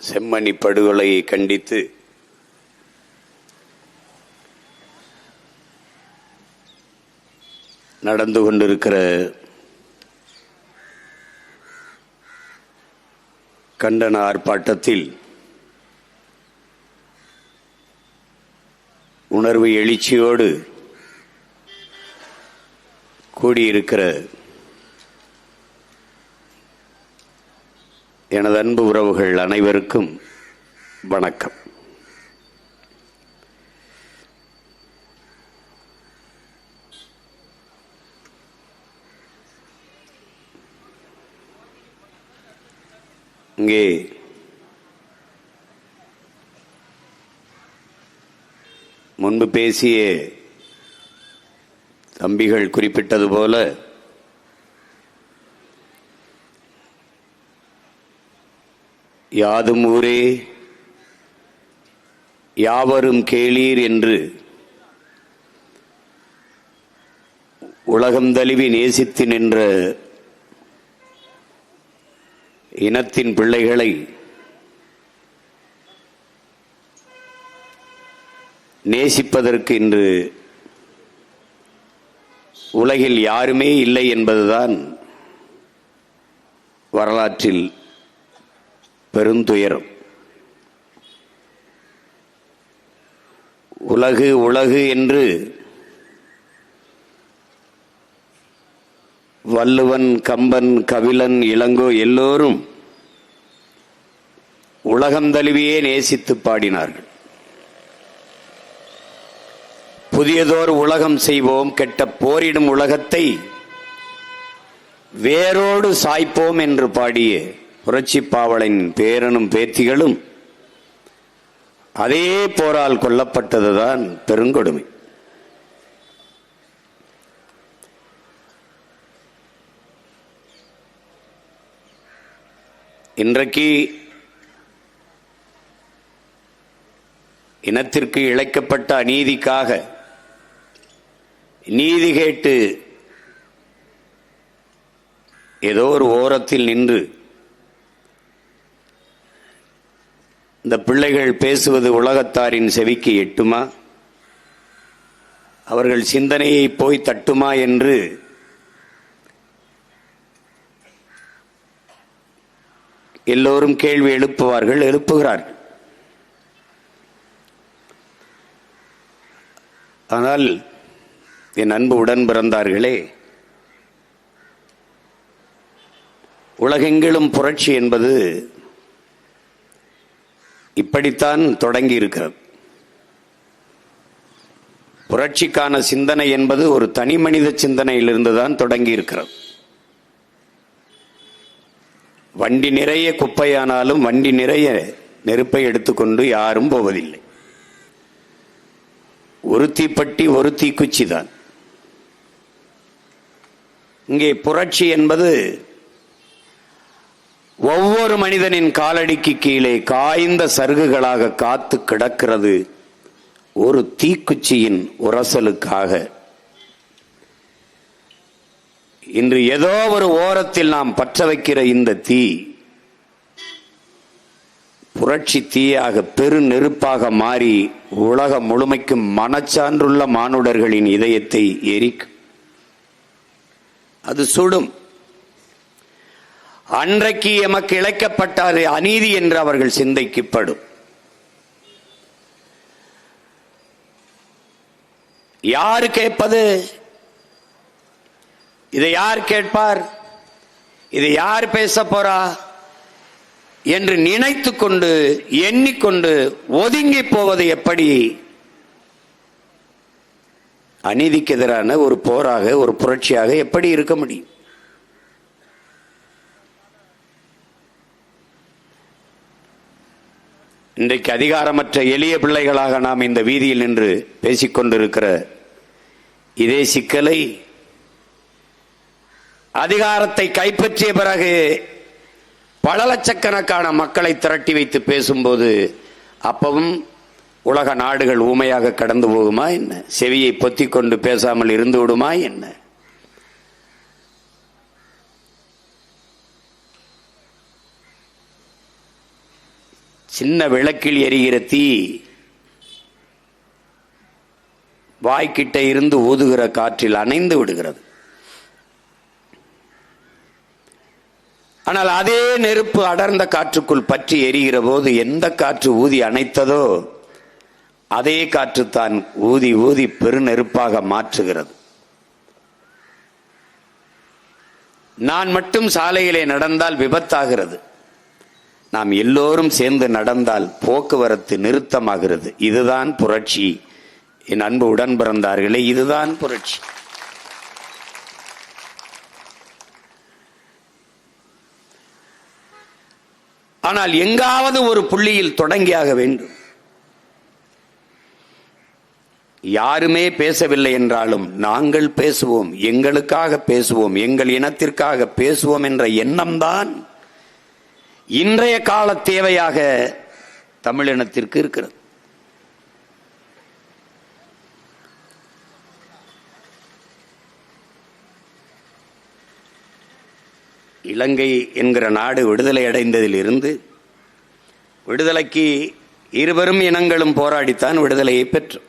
செம்மணி படுகொலையை கண்டித்து நடந்து கொண்டிருக்கிற கண்டன ஆர்ப்பாட்டத்தில் உணர்வு எழுச்சியோடு கூடியிருக்கிற எனது அன்பு உறவுகள் அனைவருக்கும் வணக்கம். இங்கே முன்பு பேசிய தம்பிகள் குறிப்பிட்டது போல யாதும் ஊரே யாவரும் கேளீர் என்று உலகம் தழுவி நேசித்து நின்ற இனத்தின் பிள்ளைகளை நேசிப்பதற்கு இன்று உலகில் யாருமே இல்லை என்பதுதான் வரலாற்றில் பெருந்துயர். உலகு உலகு என்று வள்ளுவன் கம்பன் கபிலன் இளங்கோ எல்லோரும் உலகம் தழுவியே நேசித்து பாடினார்கள். புதியதோர் உலகம் செய்வோம் கெட்ட போரிடும் உலகத்தை வேரோடு சாய்ப்போம் என்று பாடிய புரட்சி பாவலின் பேரனும் பேத்திகளும் அதே போரால் கொல்லப்பட்டதுதான் பெருங்கொடுமை. இன்றைக்கு இனத்திற்கு இழைக்கப்பட்ட அநீதிக்காக நீதி கேட்டு ஏதோ ஒரு ஓரத்தில் நின்று இந்த பிள்ளைகள் பேசுவது உலகத்தாரின் செவிக்கு எட்டுமா? அவர்கள் சிந்தனையை போய் தட்டுமா என்று எல்லோரும் கேள்வி எழுப்புவார்கள் எழுப்புகிறார்கள். ஆனால் என் அன்பு உடன் பிறந்தார்களே உலகெங்கிலும் புரட்சி என்பது இப்படித்தான் தொடங்கி இருக்கிறது புரட்சிக்கான சிந்தனை என்பது ஒரு தனி மனித சிந்தனையிலிருந்து தான் தொடங்கி இருக்கிறது வண்டி நிறைய குப்பையானாலும் வண்டி நிறைய நெருப்பை எடுத்துக்கொண்டு யாரும் போவதில்லை. ஒரு தீப்பட்டி ஒரு தீக்குச்சி தான். இங்கே புரட்சி என்பது ஒவ்வொரு மனிதனின் காலடிக்கு கீழே காய்ந்த சருகுகளாக காத்து கிடக்கிறது ஒரு தீக்குச்சியின் உரசலுக்காக. இன்று ஏதோ ஒரு ஓரத்தில் நாம் பற்ற வைக்கிற இந்த தீ புரட்சி தீயாக பெரு நெருப்பாக மாறி உலகம் முழுமைக்கும் மனச்சான்றுள்ள மானுடர்களின் இதயத்தை எரிக்கும். அது சுடும். அன்றைக்கு எமக்கு இழைக்கப்பட்டாது அநீதி என்று அவர்கள் சிந்தைக்குப்படும். யார் கேட்பது? இதை யார் கேட்பார்? இதை யார் பேச போறா? என்று நினைத்து கொண்டு எண்ணிக்கொண்டு ஒதுங்கி போவது எப்படி? அநீதிக்கு எதிரான ஒரு போராக ஒரு புரட்சியாக எப்படி இருக்க முடியும்? இன்றைக்கு அதிகாரமற்ற எளிய பிள்ளைகளாக நாம் இந்த வீதியில் நின்று பேசிக்கொண்டிருக்கிற இதே சிக்கலை அதிகாரத்தை கைப்பற்றிய பிறகு பல லட்சக்கணக்கான மக்களை திரட்டி வைத்து பேசும்போது அப்பவும் உலக நாடுகள் ஊமையாக கடந்து போகுமா என்ன? செவியை பொத்திக்கொண்டு பேசாமல் இருந்து விடுமா என்ன? சின்ன விளக்கில் எரிகிற தீ வாய்க்கிட்ட இருந்து ஊதுகிற காற்றில் அணைந்து விடுகிறது. ஆனால் அதே நெருப்பு அடர்ந்த காற்றுக்குள் பற்றி எரிகிற போது எந்த காற்று ஊதி அணைத்ததோ அதே காற்று தான் ஊதி ஊதி பெருநெருப்பாக மாற்றுகிறது. நான் மட்டும் சாலையிலே நடந்தால் விபத்தாகிறது. நாம் எல்லோரும் சேர்ந்து நடந்தால் போக்குவரத்து நிறுத்தமாகிறது. இதுதான் புரட்சி. என் அன்பு உடன் பிறந்தார்களே இதுதான் புரட்சி. ஆனால் எங்காவது ஒரு புள்ளியில் தொடங்கியாக வேண்டும். யாருமே பேசவில்லை என்றாலும் நாங்கள் பேசுவோம் எங்களுக்காக பேசுவோம் எங்கள் இனத்திற்காக பேசுவோம் என்ற எண்ணம்தான் இன்றைய கால தேவையாக தமிழினத்திற்கு இருக்கிறது. இலங்கை என்கிற நாடு விடுதலை அடைந்ததில் இருந்து விடுதலைக்கு இருவரும் இனங்களும் போராடித்தான் விடுதலையை பெற்றோம்.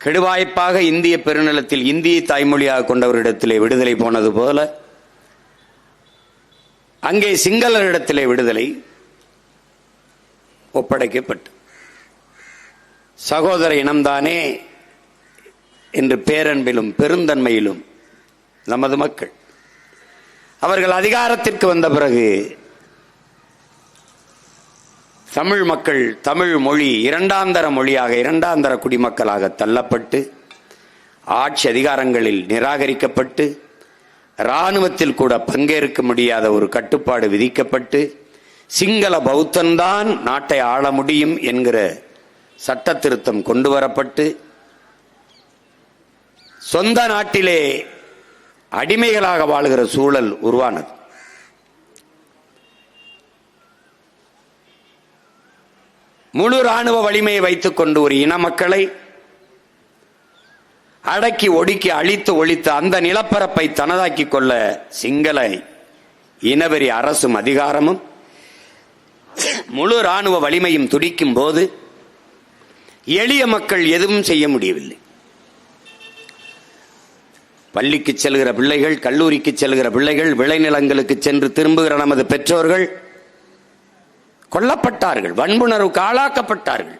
கெடுவாய்ப்பாக இந்திய பெருநிலத்தில் இந்திய தாய்மொழியாக கொண்டவரிடத்திலே விடுதலை போனது போல அங்கே சிங்களரிடத்திலே விடுதலை ஒப்படைக்கப்பட்டு. சகோதர இனம்தானே என்று பேரன்பிலும் பெருந்தன்மையிலும் நமது மக்கள். அவர்கள் அதிகாரத்திற்கு வந்த பிறகு தமிழ் மக்கள் தமிழ் மொழி இரண்டாந்தர மொழியாக இரண்டாந்தர குடிமக்களாக தள்ளப்பட்டு ஆட்சி அதிகாரங்களில் நிராகரிக்கப்பட்டு இராணுவத்தில் கூட பங்கேற்க முடியாத ஒரு கட்டுப்பாடு விதிக்கப்பட்டு சிங்கள பௌத்தன்தான் நாட்டை ஆள முடியும் என்கிற சட்ட திருத்தம் கொண்டு வரப்பட்டு சொந்த நாட்டிலே அடிமைகளாக வாழ்கிற சூழல் உருவானது. முழு இராணுவ வலிமையை வைத்துக் கொண்டு ஒரு இன மக்களை அடக்கி ஒடுக்கி அழித்து ஒழித்து அந்த நிலப்பரப்பை தனதாக்கிக் கொள்ள சிங்கள இனவெறி அரசும் அதிகாரமும் முழு ராணுவ வலிமையும் துடிக்கும் போது எளிய மக்கள் எதுவும் செய்ய முடியவில்லை. பள்ளிக்கு செல்கிற பிள்ளைகள் கல்லூரிக்கு செல்கிற பிள்ளைகள் விளைநிலங்களுக்கு சென்று திரும்புகிற நமது பெற்றோர்கள் கொல்லப்பட்டார்கள் வன்புணர்வுக்கு ஆளாக்கப்பட்டார்கள்.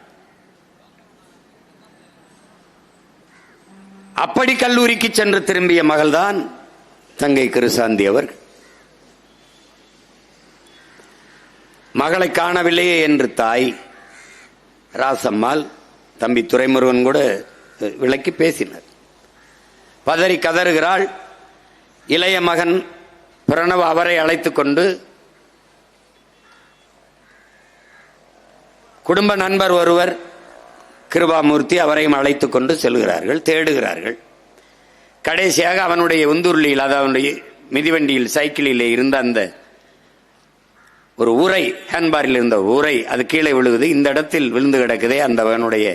அப்படி கல்லூரிக்கு சென்று திரும்பிய மகள்தான் தங்கை கிருசாந்தி அவர் மகளை காணவில்லையே என்று தாய் ராசம்மாள் தம்பி துரைமுருகன் கூட விளக்கி பேசினார். பதறி கதறுகிறாள். இளைய மகன் பிரணவ அவரை அழைத்து கொண்டு குடும்ப நண்பர் ஒருவர் கிருபாமூர்த்தி அவரையும் அழைத்து கொண்டு செல்கிறார்கள் தேடுகிறார்கள். கடைசியாக அவனுடைய உந்துருளியில் அதாவது அவனுடைய மிதிவண்டியில் சைக்கிளிலே இருந்த அந்த ஒரு உரை ஹேண்ட்பாரில் இருந்த உரை அது கீழே விழுகுது. இந்த இடத்தில் விழுந்து கிடக்குதே அந்த அவனுடைய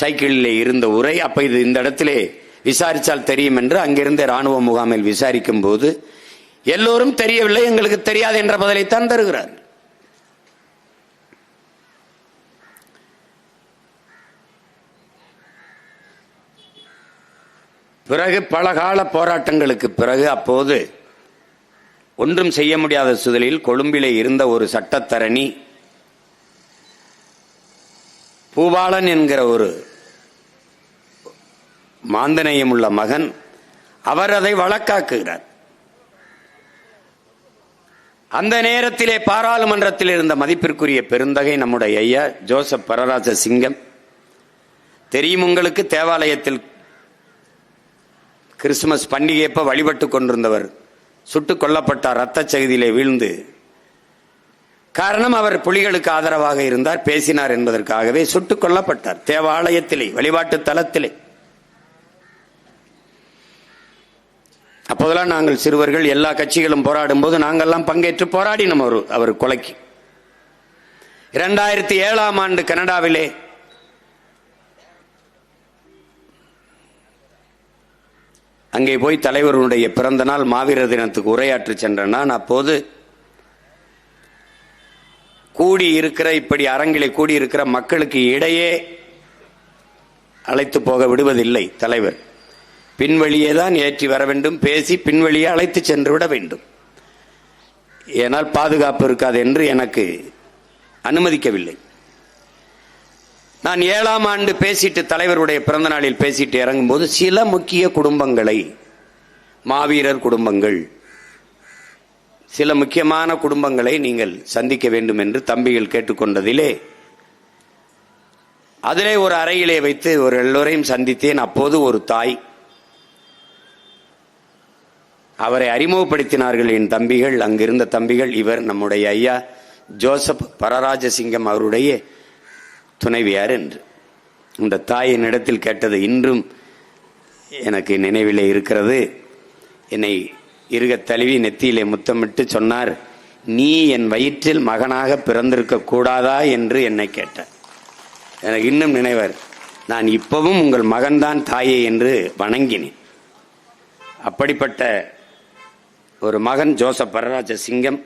சைக்கிளிலே இருந்த உரை அப்ப இது இந்த இடத்திலே விசாரித்தால் தெரியும் என்று அங்கிருந்த ராணுவ முகாமில் விசாரிக்கும் போது எல்லோரும் தெரியவில்லை எங்களுக்கு தெரியாது என்ற பதிலைத்தான் தருகிறார். பிறகு பல கால போராட்டங்களுக்கு பிறகு அப்போது ஒன்றும் செய்ய முடியாத சூழலில் கொழும்பிலே இருந்த ஒரு சட்டத்தரணி பூபாலன் என்கிற ஒரு மாந்தநேயம் உள்ள மகன் அவர் அதை வழக்காக்குகிறார். அந்த நேரத்திலே பாராளுமன்றத்தில் இருந்த மதிப்பிற்குரிய பெருந்தகை நம்முடைய ஐயா ஜோசப் பரராஜ சிங்கம் தெரியும் உங்களுக்கு தேவாலயத்தில் கிறிஸ்துமஸ் பண்டிகையப்ப வழிபட்டு கொண்டிருந்தவர் சுட்டுக் கொல்லப்பட்டார் ரத்த சகுதியிலே வீழ்ந்து. காரணம் அவர் புலிகளுக்கு ஆதரவாக இருந்தார் பேசினார் என்பதற்காகவே சுட்டுக் கொல்லப்பட்டார் தேவாலயத்திலே வழிபாட்டு தலத்திலே. அப்போதெல்லாம் நாங்கள் சிறுவர்கள் எல்லா கட்சிகளும் போராடும் போது நாங்கள்லாம் பங்கேற்று போராடினோம் அவர் அவர் கொலைக்கு. இரண்டாயிரத்தி ஏழாம் ஆண்டு கனடாவிலே அங்கே போய் தலைவருடைய பிறந்த நாள் மாவீரர் தினத்துக்கு உரையாற்றி சென்ற நான் அப்போது கூடி இருக்கிற இப்படி அரங்கிலே கூடி இருக்கிற மக்களுக்கு இடையே அழைத்து போக விடுவதில்லை தலைவர். பின்வழியே தான் ஏற்றி வர வேண்டும் பேசி பின்வழியே அழைத்து சென்று விட வேண்டும். ஏனால் பாதுகாப்பு இருக்காது என்று எனக்கு அனுமதிக்கவில்லை. நான் ஏழாம் ஆண்டு பேசிட்டு தலைவருடைய பிறந்த நாளில் பேசிட்டு இறங்கும்போது சில முக்கிய குடும்பங்களை மாவீரர் குடும்பங்கள் சில முக்கியமான குடும்பங்களை நீங்கள் சந்திக்க வேண்டும் என்று தம்பிகள் கேட்டுக்கொண்டதிலே அதிலே ஒரு அறையிலே வைத்து ஒரு எல்லோரையும் சந்தித்தேன். அப்போது ஒரு தாய். அவரை அறிமுகப்படுத்தினார்கள் என் தம்பிகள். அங்கிருந்த தம்பிகள் இவர் நம்முடைய ஐயா ஜோசப் பரராஜசிங்கம் அவருடைய துணைவியார் என்று. இந்த தாயின் இடத்தில் கேட்டது இன்றும் எனக்கு நினைவிலே இருக்கிறது. என்னை இருக தழுவி நெத்தியிலே முத்தமிட்டு சொன்னார் நீ என் வயிற்றில் மகனாக பிறந்திருக்க கூடாதா? என்று என்னை கேட்டார். எனக்கு இன்னும் நினைவர் நான் இப்பவும் உங்கள் மகன்தான் தாயே என்று வணங்கினேன். அப்படிப்பட்ட ஒரு மகன் ஜோசப் பரராஜ சிங்கம்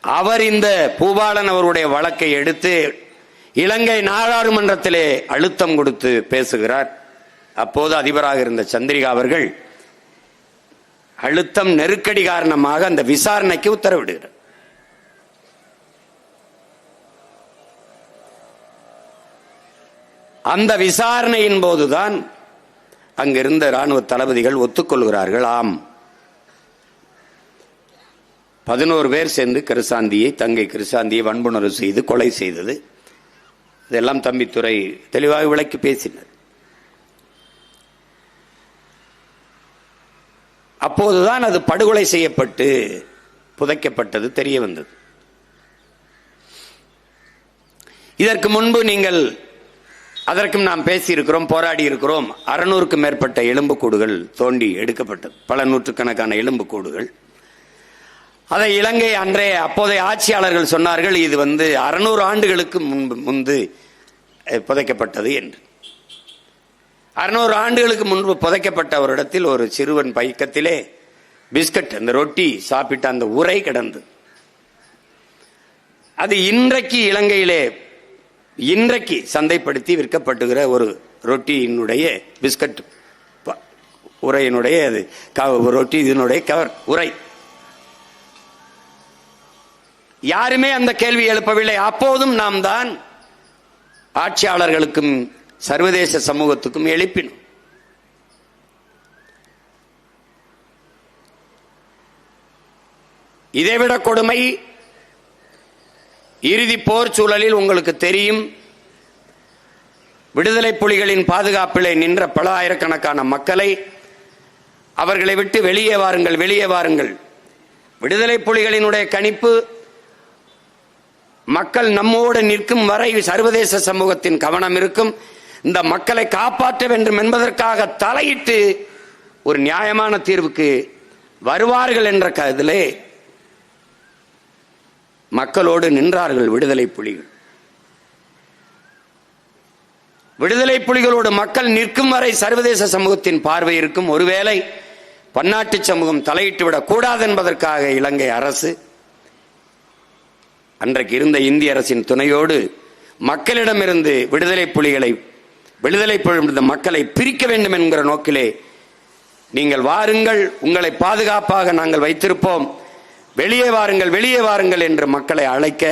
அவர் இந்த பூபாலன் அவருடைய வழக்கை எடுத்து இலங்கை நாடாளுமன்றத்திலே அழுத்தம் கொடுத்து பேசுகிறார். அப்போது அதிபராக இருந்த சந்திரிகா அவர்கள் அழுத்தம் நெருக்கடி காரணமாக அந்த விசாரணைக்கு உத்தரவிடுகிறார். அந்த விசாரணையின் போதுதான் அங்கிருந்த ராணுவ தளபதிகள் ஒத்துக்கொள்கிறார்கள். ஆம். பதினோரு பேர் சேர்ந்து கிருசாந்தியை தங்கை கிருசாந்தியை வன்புணர்வு செய்து கொலை செய்தது. இதெல்லாம் தம்பித்துறை தெளிவாக விளக்கி பேசினார். அப்போதுதான் அது படுகொலை செய்யப்பட்டு புதைக்கப்பட்டது தெரிய வந்தது. இதற்கு முன்பு நீங்கள் அதற்கும் நாம் பேசியிருக்கிறோம் போராடி இருக்கிறோம் அறுநூறுக்கும் மேற்பட்ட எலும்புக்கூடுகள் தோண்டி எடுக்கப்பட்டது. பல நூற்றுக்கணக்கான எலும்புக்கூடுகள். அதை இலங்கை அன்றைய அப்போதைய ஆட்சியாளர்கள் சொன்னார்கள் இது வந்து அறுநூறு ஆண்டுகளுக்கு முன்பு முன்பு புதைக்கப்பட்டது என்று. அறுநூறு ஆண்டுகளுக்கு முன்பு புதைக்கப்பட்ட ஒரு இடத்தில் ஒரு சிறுவன் பைக்கத்திலே பிஸ்கட் அந்த ரொட்டி சாப்பிட்ட அந்த உரை கிடந்து. அது இன்றைக்கு இலங்கையிலே இன்றைக்கு சந்தைப்படுத்தி விற்கப்படுகிற ஒரு ரொட்டியினுடைய பிஸ்கட் ப- உரையினுடைய அது க- ரொட்டி இதனுடைய கவர் உரை. யாருமே அந்த கேள்வி எழுப்பவில்லை. அப்போதும் நாம் தான் ஆட்சியாளர்களுக்கும் சர்வதேச சமூகத்துக்கும் எழுப்பினோம். இதைவிட கொடுமை இறுதி போர் சூழலில் உங்களுக்கு தெரியும். விடுதலை புலிகளின் பாதுகாப்பிலே நின்ற பல ஆயிரக்கணக்கான மக்களை அவர்களை விட்டு வெளியே வாருங்கள் வெளியே வாருங்கள். விடுதலை புலிகளினுடைய கணிப்பு மக்கள் நம்மோடு நிற்கும் வரை சர்வதேச சமூகத்தின் கவனம் இருக்கும். இந்த மக்களை காப்பாற்ற வேண்டும் என்பதற்காக தலையிட்டு ஒரு நியாயமான தீர்வுக்கு வருவார்கள் என்ற கதிலே மக்களோடு நின்றார்கள் விடுதலை புலிகள். விடுதலை புலிகளோடு மக்கள் நிற்கும் வரை சர்வதேச சமூகத்தின் பார்வை இருக்கும். ஒருவேளை பன்னாட்டு சமூகம் தலையிட்டு விடக் கூடாது என்பதற்காக இலங்கை அரசு அன்றைக்கு இருந்த இந்திய அரசின் துணையோடு மக்களிடமிருந்து விடுதலை புலிகளை விடுதலை புலிகளிருந்த மக்களை பிரிக்க வேண்டும் என்கிற நோக்கிலே நீங்கள் வாருங்கள் உங்களை பாதுகாப்பாக நாங்கள் வைத்திருப்போம். வெளியே வாருங்கள் வெளியே வாருங்கள் என்று மக்களை அழைக்க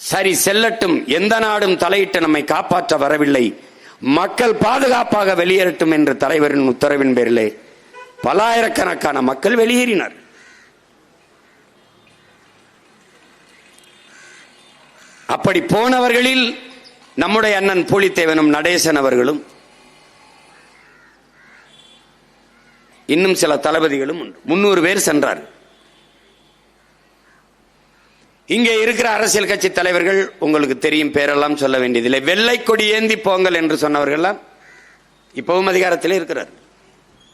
சரி செல்லட்டும். எந்த நாடும் தலையிட்டு நம்மை காப்பாற்ற வரவில்லை. மக்கள் பாதுகாப்பாக வெளியேறட்டும் என்ற தலைவரின் உத்தரவின் பேரிலே பல்லாயிரக்கணக்கான மக்கள் வெளியேறினர் அப்படி போனவர்களில் நம்முடைய அண்ணன் பூலித்தேவனும் நடேசன் அவர்களும் இன்னும் சில தளபதிகளும் உண்டு. முன்னூறு பேர் சென்றார். இங்கே இருக்கிற அரசியல் கட்சி தலைவர்கள் உங்களுக்கு தெரியும் பேரெல்லாம் சொல்ல வேண்டியதில்லை. வெள்ளை கொடி ஏந்தி போங்கள் என்று சொன்னவர்கள்லாம் இப்பவும் அதிகாரத்தில் இருக்கிறார்